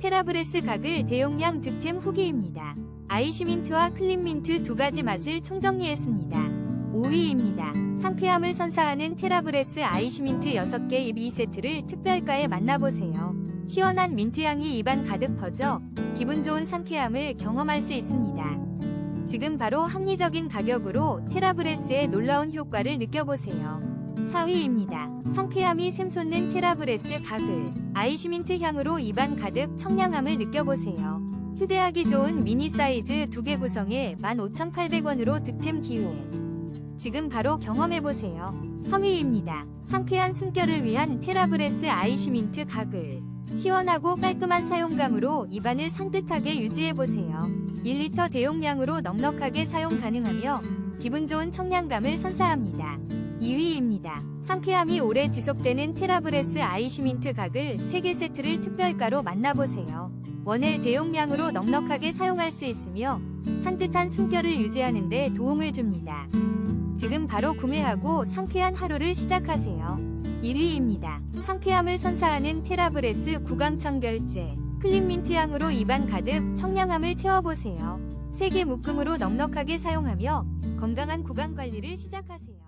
테라브레스 가글 대용량 득템 후기입니다. 아이시민트와 클린민트 두 가지 맛을 총정리했습니다. 5위입니다. 상쾌함을 선사하는 테라브레스 아이시민트 6개 입 2세트를 특별가에 만나보세요. 시원한 민트향이 입안 가득 퍼져 기분 좋은 상쾌함을 경험할 수 있습니다. 지금 바로 합리적인 가격으로 테라브레스의 놀라운 효과를 느껴보세요. 4위입니다. 상쾌함이 샘솟는 테라브레스 가글. 아이시민트 향으로 입안 가득 청량함을 느껴보세요. 휴대하기 좋은 미니 사이즈 2개 구성에 15,800원으로 득템 기회. 지금 바로 경험해보세요. 3위입니다. 상쾌한 숨결을 위한 테라브레스 아이시민트 가글. 시원하고 깔끔한 사용감으로 입안을 산뜻하게 유지해보세요. 1리터 대용량으로 넉넉하게 사용 가능하며 기분 좋은 청량감을 선사합니다. 2위입니다. 상쾌함이 오래 지속되는 테라브레스 아이시민트 각을 3개 세트를 특별가로 만나보세요. 원엘 대용량으로 넉넉하게 사용할 수 있으며 산뜻한 숨결을 유지하는 데 도움을 줍니다. 지금 바로 구매하고 상쾌한 하루를 시작하세요. 1위입니다. 상쾌함을 선사하는 테라브레스 구강청 결제. 클린민트 향으로 입안 가득 청량함을 채워보세요. 3개 묶음으로 넉넉하게 사용하며 건강한 구강 관리를 시작하세요.